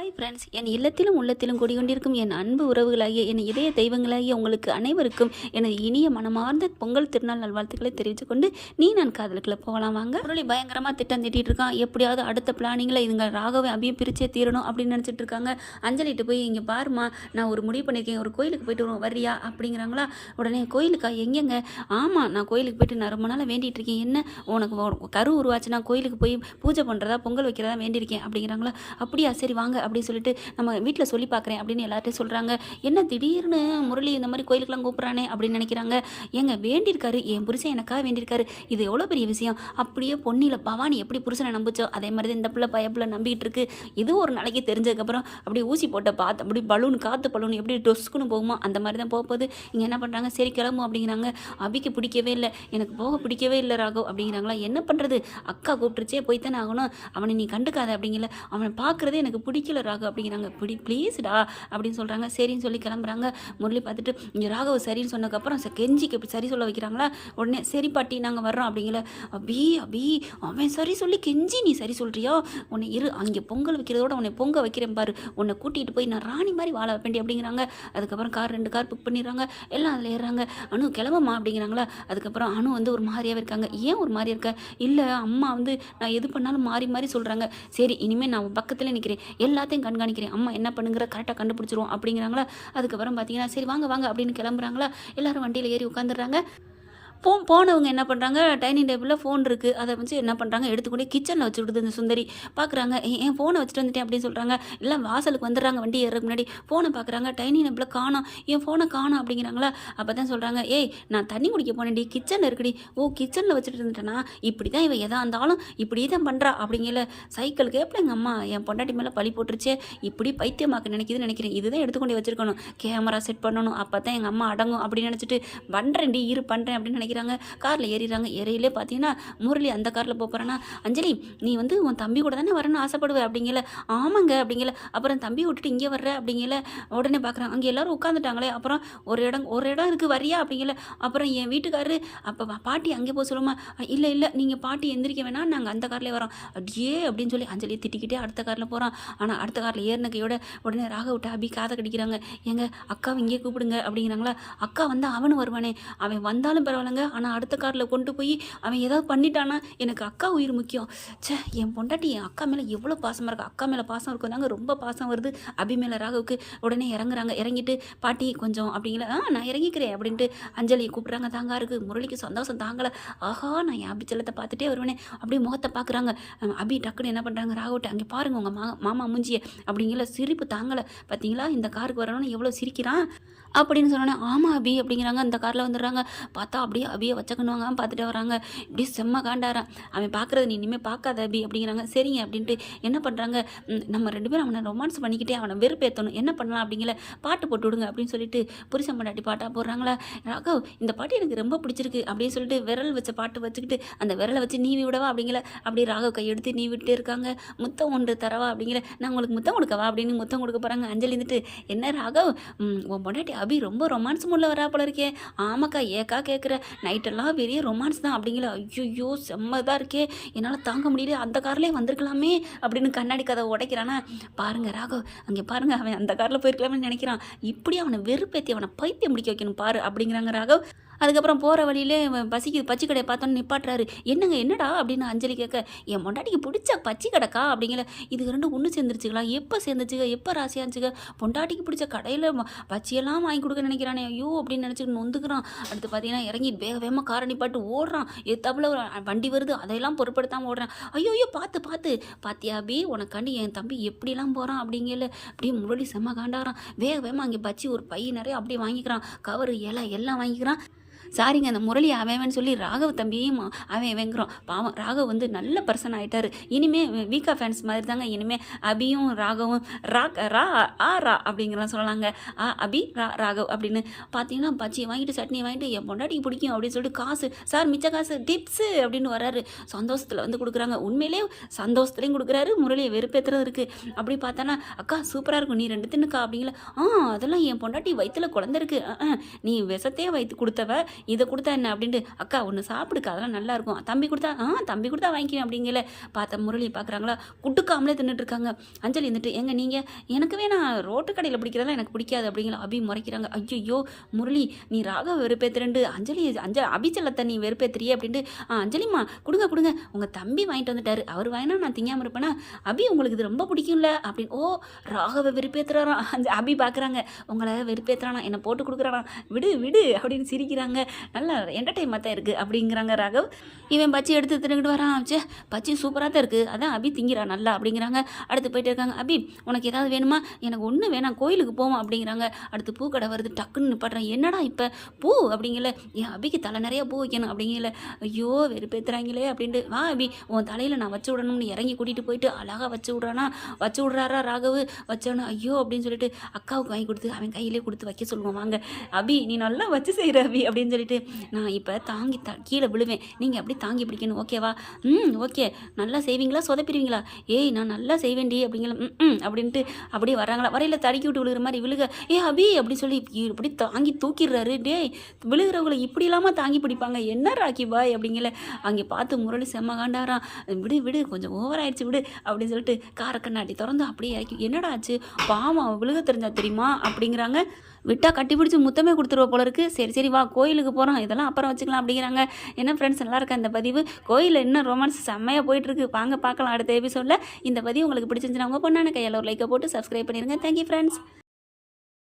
Hi friends என் இல்லத்திலும் உள்ளத்திலும் குடிகொண்டிருக்கும் என் அன்பு உறவுகளாகிய என் இதய தெய்வங்களாகிய உங்களுக்கு அனைவருக்கும் எனது இனிய மனமார்ந்த பொங்கல் திருநாள் நல்வாழ்த்துக்களை தெரிவித்துக் கொண்டு நீ நான் காதலுக்குள்ளே போகலாம் வாங்க. முரளி பயங்கரமாக திட்டம் திட்டிகிட்டு இருக்கான் எப்படியாவது அடுத்த பிளானிங்கில் இதுங்க ராகவை அபியும் பிரிச்சே தீரணும் அப்படின்னு நினச்சிட்டு இருக்காங்க. அஞ்சலிட்டு போய் இங்கே பாருமா நான் ஒரு முடிவு பண்ணியிருக்கேன். ஒரு கோயிலுக்கு போயிட்டு வருவோம் வரியா அப்படிங்கிறாங்களா? உடனே கோயிலுக்கா? எங்கெங்க? ஆமாம் நான் கோயிலுக்கு போயிட்டு நான் ரொம்ப நாளாக வேண்டிகிட்டு இருக்கேன் என்ன? உனக்கு கரு உருவாச்சு நான் கோயிலுக்கு போய் பூஜை பண்ணுறதா பொங்கல் வைக்கிறதா வேண்டியிருக்கேன் அப்படிங்கிறாங்களா? அப்படியா? சரி வாங்க. அப்படின்னு சொல்லிட்டு நம்ம வீட்டில் சொல்லி பார்க்குறேன் அப்படின்னு எல்லார்ட்டையும் சொல்கிறாங்க என்ன திடீர்னு முரளி இந்த மாதிரி கோயிலுக்கெல்லாம் கூப்பிட்றானே? அப்படின்னு நினைக்கிறாங்க. ஏங்க வேண்டியிருக்காரு. என் புருஷன் எனக்காக வேண்டியிருக்காரு. இது எவ்வளோ பெரிய விஷயம்? அப்படியே பொன்னியில் பவானி எப்படி புருஷனை நம்பிச்சோ அதே மாதிரி தான் இந்த பிள்ளை பயப்பில் நம்பிக்கிட்டு இருக்கு. இது ஒரு நாளைக்கு தெரிஞ்சதுக்கப்புறம் அப்படியே ஊசி போட்ட பார்த்து அப்படி பலூன் காற்று பலூன் எப்படி டொஸ்க்குன்னு போகுமோ அந்த மாதிரி தான் போக போகுது. இங்கே என்ன பண்ணுறாங்க சரி கிளம்பும் அப்படிங்கிறாங்க. அபிக்கு பிடிக்கவே இல்லை. எனக்கு போக பிடிக்கவே இல்லை ராகவ் அப்படிங்கிறாங்களா. என்ன பண்ணுறது அக்கா கூப்பிட்டுருச்சே போய் தானே ஆகணும். அவனை நீ கண்டுக்காத அப்படிங்கல. அவனை பார்க்குறதே எனக்கு பிடிக்கல ராகு அப்படிங்கிறாங்க. பிடி ப்ளீஸ்டா அப்படின்னு சொல்கிறாங்க சரின்னு சொல்லி கிளம்புறாங்க. முரளி பார்த்துட்டு இங்கே ராகவ் சரின்னு சொன்னதுக்கப்புறம் கெஞ்சிக்கு இப்படி சரி சொல்ல வைக்கிறாங்களா? உடனே சரி பாட்டி நாங்கள் வர்றோம் அப்படிங்கல. அபி அபி அவன் சரி சொல்லி கெஞ்சி நீ சரி சொல்கிறியா உன்னை இரு அங்கே பொங்கல் வைக்கிறதோட உன்னை பொங்க வைக்கிறேன் பாரு. உன்னை கூட்டிகிட்டு போய் நான் ராணி மாதிரி வாழ வைப்பேண்டி அப்படிங்கிறாங்க. அதுக்கப்புறம் கார் ரெண்டு கார் புக் பண்ணிடுறாங்க. எல்லாம் அதில் ஏறுறாங்க. அணு கிளம்பமா அப்படிங்கிறாங்களா. அதுக்கப்புறம் அனு வந்து ஒரு மாதிரியாகவே இருக்காங்க. ஏன் ஒரு மாதிரி இருக்க? இல்லை அம்மா வந்து நான் எது பண்ணாலும் மாறி மாறி சொல்கிறாங்க சரி இனிமேல் நான் பக்கத்தில் நிற்கிறேன் எல்லாத்தையும் கண்காணிக்கிறேன். அம்மா என்ன பண்ணுங்கிற கரெக்டாக கண்டுபிடிச்சிருவோம் அப்படிங்கிறாங்களா? அதுக்கப்புறம் பார்த்தீங்கன்னா சரி வாங்க வாங்க அப்படின்னு கிளம்புறாங்களா? எல்லாரும் வண்டியில் ஏறி உட்காந்துடுறாங்க போ போனவங்க என்ன பண்ணுறாங்க டைனிங் டேபிளில் ஃபோன் இருக்குது அதை வச்சு என்ன பண்ணுறாங்க எடுத்துக்கொண்டே கிச்சனில் வச்சு விடுது இந்த சுந்தரி. பார்க்குறாங்க என் ஃபோனை வச்சுட்டு வந்துட்டேன் அப்படின்னு சொல்கிறாங்க இல்லை வாசலுக்கு வந்துடுறாங்க. வண்டி ஏறதுக்கு முன்னாடி ஃபோனை பார்க்குறாங்க டைனிங் டேபிளில் காணோம். என் ஃபோனை காணோம்? அப்படிங்கிறாங்களா. அப்போ தான் சொல்கிறாங்க ஏய் நான் தண்ணி குடிக்க போனேன்டி கிச்சனில் இருக்குடி. ஓ கிச்சனில் வச்சுட்டு இருந்துட்டேனா? இப்படி தான் இவன் எதாக இருந்தாலும் இப்படி தான் பண்ணுறா அப்படிங்கல. சைக்கிளுக்கு எப்படி எங்கள் அம்மா. என் பொண்டாட்டி மேலே பழி போட்டுருச்சே. இப்படி பைத்தியமாக்க நினைக்கிதுன்னு நினைக்கிறேன். இதுதான் எடுத்துக்கொண்டு வச்சிருக்கணும். கேமரா செட் பண்ணணும். அப்போ தான் எங்கள் அம்மா அடங்கும். அப்படின்னு நினச்சிட்டு பண்ணுறேன்டி இரு பண்ணுறேன் அப்படின்னு நினைக்கிறாங்க காரில் ஏறிடுறாங்க. ஏறையிலே பார்த்தீங்கன்னா முரளி அந்த காரில் போகிறானா அஞ்சலி நீ வந்து உன் தம்பி கூட தானே வரணும்னு ஆசைப்படுவ? அப்படிங்கல. ஆமாங்க அப்படிங்கல. அப்புறம் தம்பி விட்டுட்டு இங்கே வர்ற? அப்படிங்கல. உடனே பார்க்குறாங்க அங்கே எல்லோரும் உட்காந்துட்டாங்களே அப்புறம் ஒரு இடம் ஒரு இடம் இருக்குது வரியா? அப்படிங்கல. அப்புறம் என் வீட்டுக்காரரு அப்போ பாட்டி அங்கே போக சொல்லுமா? இல்லை இல்லை நீங்கள் பாட்டி எந்திரிக்க வேணாம் நாங்கள் அந்த கார்லேயே வரோம். அப்படியே அப்படின்னு சொல்லி அஞ்சலி திட்டிக்கிட்டே அடுத்த காரில் போகிறோம் ஆனால் அடுத்த காரில் ஏறின கையோட உடனே ராக விட்டு அபி காதை கடிக்கிறாங்க. எங்கள் அக்காவை இங்கே கூப்பிடுங்க அப்படிங்கிறாங்களா. அக்கா வந்தால் அவனும் வருவானே. அவன் வந்தாலும் பரவாயில்லைங்க ஆனால் அடுத்த காரில் கொண்டு போய் அவன் ஏதாவது பண்ணிட்டானா எனக்கு அக்கா உயிர் முக்கியம். ச்சே என் பொண்டாட்டி என் அக்கா மேலே எவ்வளோ பாசமாக இருக்கு? அக்கா மேலே பாசம் இருக்கும் தாங்க. ரொம்ப பாசம் வருது. அபி மேலே ராகவுக்கு உடனே இறங்குறாங்க. இறங்கிட்டு பாட்டி கொஞ்சம் அப்படிங்களா? ஆ நான் இறங்கிக்கிறேன் அப்படின்ட்டு அஞ்சலியை கூப்பிட்றாங்க. தாங்க இருக்கு முரளிக்கு சந்தோஷம் தாங்கலை. ஆஹா நான் என் அபி செல்லத்தை பார்த்துட்டே வருவேனே. அப்படியே முகத்தை பார்க்குறாங்க. அபி டக்குன்னு என்ன பண்ணுறாங்க ராகவட்ட அங்கே பாருங்க உங்கள் மா மாமா மூஞ்சியை. அப்படிங்கிற சிரிப்பு தாங்கலை. பார்த்தீங்களா இந்த காருக்கு வரணும்னு எவ்வளோ சிரிக்கிறான்? அப்படின்னு சொன்னோன்னே ஆமாம் அபி அப்படிங்கிறாங்க. அந்த காரில் வந்துடுறாங்க. பார்த்தா அப்படியே அபியை வச்சக்கணுவாங்க பார்த்துட்டு வராங்க. இப்படி செம்ம காண்டாரான் அவன் பார்க்குறது நீ இனிமேல் பார்க்காத அபி அப்படிங்கிறாங்க. சரிங்க அப்படின்ட்டு என்ன பண்ணுறாங்க நம்ம ரெண்டு பேரும் அவனை ரொமான்ஸ் பண்ணிக்கிட்டே அவனை வெறுப்பேற்றணும் என்ன பண்ணலாம் அப்படிங்கிற பாட்டு போட்டு விடுங்க அப்படின்னு சொல்லிட்டு புருஷன் பொண்டாட்டி பாட்டாக போடுறாங்களா? ராகவ் இந்த பாட்டு எனக்கு ரொம்ப பிடிச்சிருக்கு அப்படின்னு சொல்லிட்டு விரல் வச்ச பாட்டு வச்சுக்கிட்டு அந்த விரலை வச்சு நீவி விடவா அப்படிங்கிற அப்படி ராகவ் கையெடுத்து நீ விட்டே இருக்காங்க. முத்தம் ஒன்று தரவா அப்படிங்கிற நான் உங்களுக்கு முத்தம் கொடுக்கவா அப்படின்னு முத்தம் கொடுக்க போகிறாங்க அஞ்சலி இருந்துட்டு என்ன ராகவ்? உன் பொண்டாட்டி அபி ரொம்ப ரொமான்ஸ் முள்ள வரா போல இருக்கே. ஆமாக்கா ஏக்கா கேட்குற நைட்டெல்லாம் பெரிய ரொமான்ஸ் தான் அப்படிங்கிற ஐயோ செம்மதாக இருக்கே. என்னால் தாங்க முடியல. அந்த கார்லேயே வந்திருக்கலாமே அப்படின்னு கண்ணாடி கதை உடைக்கிறானா? பாருங்க ராகவ். அங்கே பாருங்க அவன் அந்த காரில் போயிருக்கலாமே நினைக்கிறான். இப்படி அவனை வெறுப்பேற்றி அவனை பைத்தியம் முடிக்க வைக்கணும் பாரு அப்படிங்கிறாங்க ராகவ். அதுக்கப்புறம் போகிற வழியிலே பசிக்கு பச்சை கடையை பார்த்தோன்னு நிப்பாட்டுறாரு. என்னங்க என்னடா அப்படின்னு அஞ்சலி கேட்க என் பொண்டாட்டிக்கு பிடிச்ச பச்சை கடைக்கா? அப்படிங்கிற இது ரெண்டு ஒன்று சேர்ந்துருச்சுங்களா? எப்போ சேர்ந்துச்சுங்க? எப்போ ராசியாச்சுங்க பொண்டாட்டிக்கு பிடிச்ச கடையில் பச்சையெல்லாம் வாங்கி கொடுக்க நினைக்கிறானே ஐயோ அப்படின்னு நினச்சிட்டு நொந்துக்கிறான். அடுத்து பார்த்தீங்கன்னா இறங்கி வேக வேகமாக காரை பாட்டு ஓடுறான். எத்தாப்புல ஒரு வண்டி வருது அதையெல்லாம் பொருட்படுத்தாமல் ஓடுறான். ஐயோ ஐயோ பார்த்து பார்த்து பாத்தியா பி உனக்காண்டி என் தம்பி எப்படிலாம் போகிறான் அப்படிங்கல அப்படியே முரளி செம்ம காண்டாகிறான் வேக வேகமாக அங்கே பச்சி ஒரு பை நிறைய அப்படியே வாங்கிக்கிறான். கவரு இலை எல்லாம் வாங்கிக்கிறான். சாரிங்க அந்த முரளி அவன் சொல்லி ராகவ் தம்பியும் அவன் வெங்குறோம் பாவம் ராகவ் வந்து நல்ல பர்சன் ஆகிட்டார் இனிமே வீக்கா ஃபேன்ஸ் மாதிரி தாங்க இனிமே அபியும் ராகவும் ரா ரா ஆ ரா அப்படிங்கிறலாம் சொல்லலாங்க. ஆ அபி ரா ராகவ் அப்படின்னு பார்த்தீங்கன்னா பச்சி வாங்கிட்டு சட்னி வாங்கிட்டு என் பொண்டாட்டிக்கு பிடிக்கும் அப்படின்னு சொல்லிட்டு காசு சார் மிச்ச காசு டிப்ஸு அப்படின்னு வராரு சந்தோஷத்தில் வந்து கொடுக்குறாங்க. உண்மையிலே சந்தோஷத்துலேயும் கொடுக்குறாரு. முரளியை வெறுப்பேற்றுறது இருக்குது அப்படி பார்த்தானா அக்கா சூப்பராக இருக்கும். நீ ரெண்டு தின்னுக்கா அப்படிங்கள ஆ அதெல்லாம் என் பொண்டாட்டி வயிற்றுல குழந்தை இருக்கு. நீ விஷத்தையே வைத்து கொடுத்தவ இதை கொடுத்தா என்ன அப்படின்ட்டு அக்கா ஒன்று சாப்பிடுக்கா அதெல்லாம் நல்லா இருக்கும் தம்பி கொடுத்தா ஆ தம்பி கொடுத்தா வாங்கிக்கிறேன் அப்படிங்கல. பார்த்த முரளியை பார்க்குறாங்களா? குட்டுக்காமலே தின்னுட்டு இருக்காங்க அஞ்சலி இருந்துட்டு எங்க நீங்கள் எனக்கு வேணா ரோட்டு கடையில் பிடிக்கிறதெல்லாம் எனக்கு பிடிக்காது அப்படிங்கிற அபி முறைக்கிறாங்க. ஐயோ முரளி நீ ராகவ வெறுப்பேத்துறண்டு அஞ்சலி அஞ்ச அபிச்சலத்தை நீ வெறுப்பேத்துறியே அப்படின்ட்டு ஆ அஞ்சலிம்மா கொடுங்க கொடுங்க. உங்கள் தம்பி வாங்கிட்டு வந்துட்டாரு. அவர் வாங்கினா நான் திங்காமல் இருப்பேனா? அபி உங்களுக்கு இது ரொம்ப பிடிக்கும்ல அப்படின்னு ஓ ராகவ வெறுப்பேத்துறாராம். அபி பார்க்குறாங்க. உங்களை வெறுப்பேத்துறானா? என்னை போட்டு கொடுக்குறானா? விடு விடு அப்படின்னு சிரிக்கிறாங்க. நல்லா என்டர்டைன்மெண்ட் தான் இருக்குது அப்படிங்கிறாங்க ராகவ். இவன் பச்சி எடுத்து தின்னுக்கிட்டு வரான். சே பச்சி சூப்பராக தான் இருக்குது அதான் அபி திங்கிறா நல்லா அப்படிங்கிறாங்க. அடுத்து போயிட்டு இருக்காங்க அபி உனக்கு ஏதாவது வேணுமா? எனக்கு ஒன்று வேணாம். கோயிலுக்கு போவோம். அப்படிங்கிறாங்க. அடுத்து பூ கடை வருது டக்குன்னு நிப்பாடுறேன் என்னடா இப்போ? பூ? அப்படிங்கல. என் அபிக்கு தலை நிறையா பூ வைக்கணும். அப்படிங்கல. ஐயோ வெறுப்பேத்துறாங்களே அப்படின்ட்டு. வா அபி உன் தலையில் நான் வச்சு விடணும்னு இறங்கி கூட்டிகிட்டு போயிட்டு அழகாக வச்சு விட்றானா? வச்சு விட்றாரா ராகவு? வச்சோன்னு ஐயோ அப்படின்னு சொல்லிட்டு அக்காவுக்கு வாங்கி கொடுத்து அவன் கையிலே கொடுத்து வைக்க சொல்லுவான். வாங்க அபி நீ நல்லா வச்சு செய்கிற அபி. அப்படின்னு சொல்லி சொல்லிட்டு நான் இப்போ தாங்கி த கீழே விழுவேன். நீங்கள் அப்படி தாங்கி பிடிக்கணும். ஓகேவா ம் ஓகே நல்லா செய்வீங்களா? சொதப்பிடுவீங்களா? ஏய் நான் நல்லா செய்வேன்டி அப்படிங்கிற ம் அப்படின்ட்டு அப்படியே வராங்களா வரையில் தடுக்கி விட்டு விழுகிற மாதிரி விழுக. ஏ அபி அப்படி சொல்லி இப்படி தாங்கி தூக்கிடுறாரு. டேய் விழுகிறவங்களை இப்படி இல்லாமல் தாங்கி பிடிப்பாங்க. என்ன ராக்கி பாய்? அப்படிங்கல. அங்கே பார்த்து முரளி செம்ம காண்டாராம். விடு விடு கொஞ்சம் ஓவர் ஆயிடுச்சு விடு அப்படின்னு சொல்லிட்டு கார கண்ணாடி திறந்து அப்படியே இறக்கி என்னடா ஆச்சு? பாவம் விழுக தெரிஞ்சா தெரியுமா? அப்படிங்கிறாங்க. விட்டா கட்டி பிடிச்சி முத்தமே கொடுத்துருவோம் போல இருக்கு. சரி சரி வா கோயிலுக்கு போகிறோம் இதெல்லாம் அப்புறம் வச்சுக்கலாம் அப்படிங்கிறாங்க. என்ன ஃப்ரெண்ட்ஸ் நல்லா இருக்கா இந்த பதிவு? கோயிலில் இன்னும் ரொமான்ஸ் செம்மையாக போயிட்டுருக்கு. வாங்க பார்க்கலாம் அடுத்த எபிசோடில் இந்த பதிவு உங்களுக்கு பிடிச்சிருந்துச்சுன்னா உங்கள் பொண்ணான கையில் ஒரு லைக்கை போட்டு சப்ஸ்கிரைப் பண்ணிடுங்க தேங்க்யூ ஃப்ரெண்ட்ஸ்